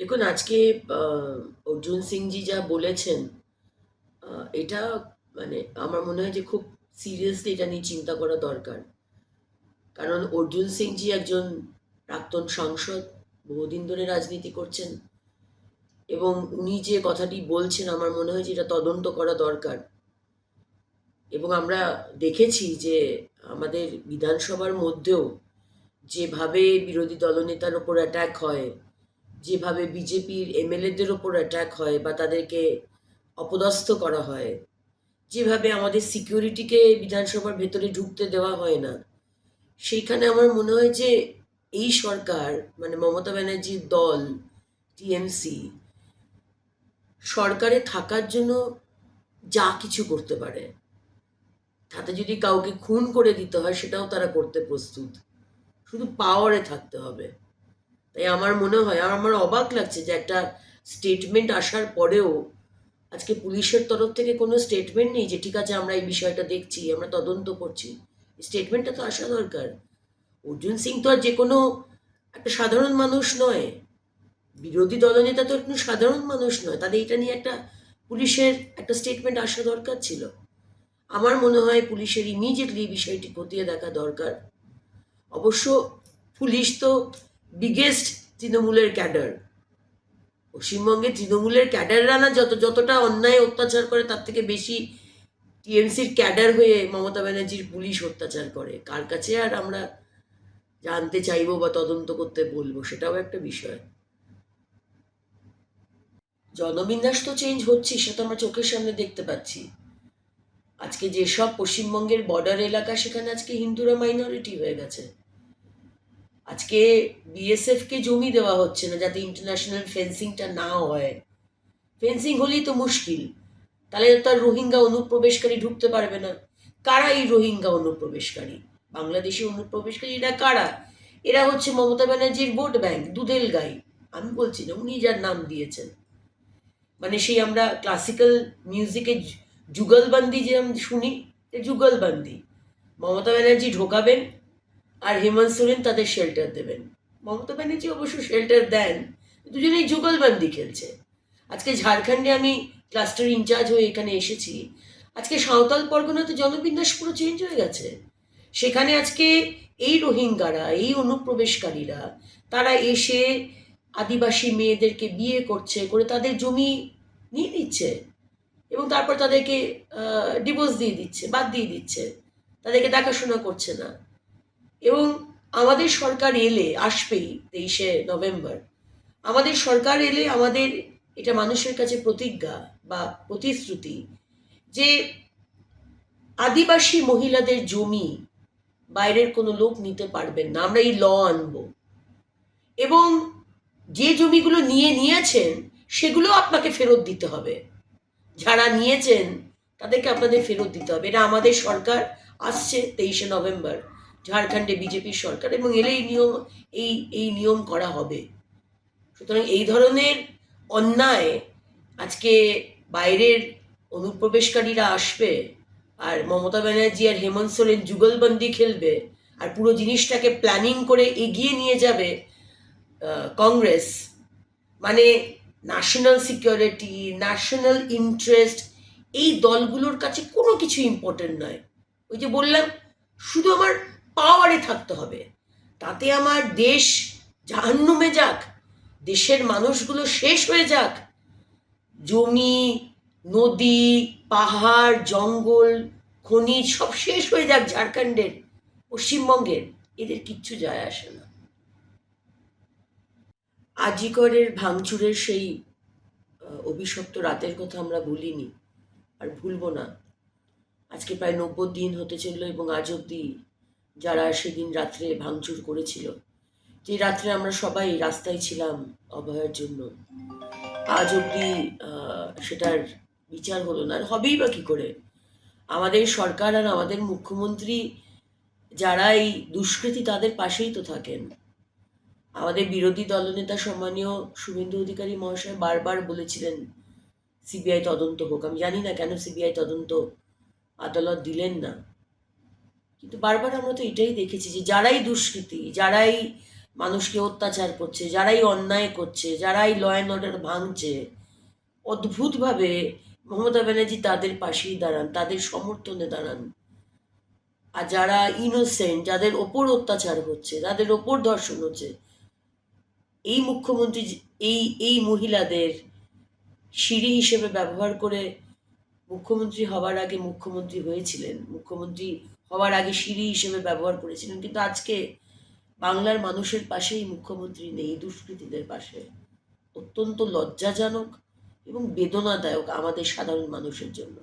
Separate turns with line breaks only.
দেখুন, আজকে অর্জুন সিংজি যা বলেছেন এটা মানে আমার মনে হয় যে খুব সিরিয়াসলি এটা নিয়ে চিন্তা করা দরকার। কারণ অর্জুন সিংজি একজন প্রাক্তন সাংসদ, বহুদিন ধরে রাজনীতি করছেন এবং উনি যে কথাটি বলছেন আমার মনে হয় যে এটা তদন্ত করা দরকার। এবং আমরা দেখেছি যে আমাদের বিধানসভার মধ্যেও যেভাবে বিরোধী দলনেতার ওপর অ্যাটাক হয় যেভাবে বিজেপির এমএলএদের ওপর অ্যাটাক হয় বা তাদেরকে অপদস্থ করা হয়, যেভাবে আমাদের সিকিউরিটিকে বিধানসভার ভেতরে ঢুকতে দেওয়া হয় না, সেইখানে আমার মনে হয় যে এই সরকার মানে মমতা ব্যানার্জির দল, টিএমসি, সরকারে থাকার জন্য যা কিছু করতে পারে, তাতে যদি কাউকে খুন করে দিতে হয় সেটাও তারা করতে প্রস্তুত, শুধু পাওয়ারে থাকতে হবে। তাই আমার মনে হয়, আর আমার অবাক লাগছে যে একটা স্টেটমেন্ট আসার পরেও আজকে পুলিশের তরফ থেকে কোনো স্টেটমেন্ট নেই যে ঠিক আছে আমরা এই বিষয়টা দেখছি, আমরা তদন্ত করছি। স্টেটমেন্টটা তো আসা দরকার। অর্জুন সিং তো আর যে কোনো একটা সাধারণ মানুষ নয়। বিরোধী দলনেতা তো একটু সাধারণ মানুষ নয়। তাদের এটা নিয়ে একটা পুলিশের একটা স্টেটমেন্ট আসা দরকার ছিল। আমার মনে হয় পুলিশের ইমিডিয়েটলি বিষয়টি খতিয়ে দেখা দরকার। অবশ্য পুলিশ তো বিগেস্ট তৃণমূলের ক্যাডার পশ্চিমবঙ্গে তৃণমূলের ক্যাডাররা না যত, যতটা অন্যায় অত্যাচার করে, তার থেকে বেশি টিএমসির ক্যাডার হয়ে মমতা ব্যানার্জির পুলিশ অত্যাচার করে। কার কাছে আর আমরা জানতে চাইব বা তদন্ত করতে বলব, সেটাও একটা বিষয়। জনবিন্যাস তো চেঞ্জ হচ্ছে সেটা আমরা চোখের সামনে দেখতে পাচ্ছি। আজকে যেসব পশ্চিমবঙ্গের বর্ডার এলাকা, সেখানে আজকে হিন্দুরা মাইনরিটি হয়ে গেছে। আজকে বিএসএফকে জমি দেওয়া হচ্ছে না যাতে ইন্টারন্যাশনাল ফেন্সিংটা না হয়। ফেন্সিং হলেই তো মুশকিল। তাহলে তো রোহিঙ্গা অনুপ্রবেশকারী ঢুকতে পারবে না। কারা এই রোহিঙ্গা অনুপ্রবেশকারী? বাংলাদেশি অনুপ্রবেশকারী এরা কারা? এরা হচ্ছে মমতা ব্যানার্জির ভোট ব্যাংক, দুধেল গাই। আমি বলছি না, উনি যার নাম দিয়েছেন। মানে সেই আমরা ক্লাসিক্যাল মিউজিকে যুগলবন্দি যে আমি শুনি যুগলবন্দি। মমতা ব্যানার্জি ঢোকাবেন আর হেমন্ত সোরেন তাদের শেল্টার দেবেন। মমতা ব্যানার্জি অবশ্য শেল্টার দেন, দুজনেই যুগলবন্দি খেলছে। আজকে ঝাড়খণ্ডে আমি ক্লাস্টার ইনচার্জ হয়ে এখানে এসেছি। আজকে সাঁওতাল পরগনাতে জনবিন্যাস পুরো চেঞ্জ হয়ে গেছে। সেখানে আজকে এই রোহিঙ্গারা, এই অনুপ্রবেশকারীরা, তারা এসে আদিবাসী মেয়েদেরকে বিয়ে করছে, করে তাদের জমি নিয়ে নিচ্ছে এবং তারপর তাদেরকে ডিভোর্স দিয়ে দিচ্ছে, বাদ দিয়ে দিচ্ছে। তাদেরকে দেখাশোনা করছে না। এবং আমাদের সরকার এলে, আসবেই তেইশে নভেম্বর। আমাদের সরকার এলে আমাদের এটা মানুষের কাছে প্রতিজ্ঞা বা প্রতিশ্রুতি যে আদিবাসী মহিলাদের জমি বাইরের কোনো লোক নিতে পারবেন না, আমরা এই ল আনব। এবং যে জমিগুলো নিয়ে নিয়েছেন, সেগুলো আপনাকে ফেরত দিতে হবে। যারা নিয়েছেন, তাদেরকে আপনাদের ফেরত দিতে হবে। এটা আমাদের সরকার আসছে তেইশে নভেম্বর। ঝাড়খণ্ডে বিজেপির সরকার এবং এলে এই নিয়ম, এই এই নিয়ম করা হবে। সুতরাং এই ধরনের অন্যায় আজকে বাইরের অনুপ্রবেশকারীরা আসবে আর মমতা ব্যানার্জি আর হেমন্ত সোরেন যুগলবন্দি খেলবে আর পুরো জিনিসটাকে প্ল্যানিং করে এগিয়ে নিয়ে যাবে কংগ্রেস। মানে ন্যাশনাল সিকিউরিটি ন্যাশনাল ইন্টারেস্ট এই দলগুলোর কাছে কোনো কিছু ইম্পর্টেন্ট নয়। ওই যে বললাম, শুধু আমার পাওয়ারে থাকতে হবে। তাতে আমার দেশ জাহান্নুমে যাক, দেশের মানুষগুলো শেষ হয়ে যাক। জমি, নদী, পাহাড়, জঙ্গল, খনিজ সব শেষ হয়ে যাক ঝাড়খণ্ডের, পশ্চিমবঙ্গের। এদের কিচ্ছু যায় আসে না। আজিকরের ভাঙচুরের সেই অভিশপ্ত রাতের কথা আমরা ভুলিনি, আর ভুলবো না। আজকে প্রায় নব্বই দিন হতে চলল এবং আজ অবধি যারা সেদিন রাত্রে ভাঙচুর করেছিল। যে রাত্রে আমরা সবাই রাস্তায় ছিলাম অভয়ের জন্য। আজ আহ, সেটার বিচার হলো না। আর হবেই বা কী করে? আমাদের সরকার আর আমাদের মুখ্যমন্ত্রী যারা এই দুষ্কৃতী তাদের পাশেই তো থাকেন। আমাদের বিরোধী দলনেতা সম্মানীয় শুভেন্দু অধিকারী মহাশয় বারবার বলেছিলেন সিবিআই তদন্ত হোক। আমি জানি না কেন সিবিআই তদন্ত আদালত দিলেন না। কিন্তু বারবার আমরা তো এটাই দেখেছি যে যারাই দুষ্কৃতী, যারাই মানুষকে অত্যাচার করছে, যারাই অন্যায় করছে, যারাই ল অ্যান্ড অর্ডার ভাঙছে, অদ্ভুতভাবে মমতা ব্যানার্জি তাদের পাশেই দাঁড়ান, তাদের সমর্থনে দাঁড়ান। আর যারা ইনোসেন্ট যাদের ওপর অত্যাচার হচ্ছে, যাদের ওপর ধর্ষণ হচ্ছে, এই মুখ্যমন্ত্রী এই এই মহিলাদের সিঁড়ি হিসেবে ব্যবহার করে মুখ্যমন্ত্রী হওয়ার আগে মুখ্যমন্ত্রী হয়েছিলেন। মুখ্যমন্ত্রী হওয়ার আগে সিঁড়ি হিসেবে ব্যবহার করেছিলেন। কিন্তু আজকে বাংলার মানুষের পাশেই মুখ্যমন্ত্রী নেই, দুষ্কৃতীদের পাশে। অত্যন্ত লজ্জাজনক এবং বেদনাদায়ক আমাদের সাধারণ মানুষের জন্য।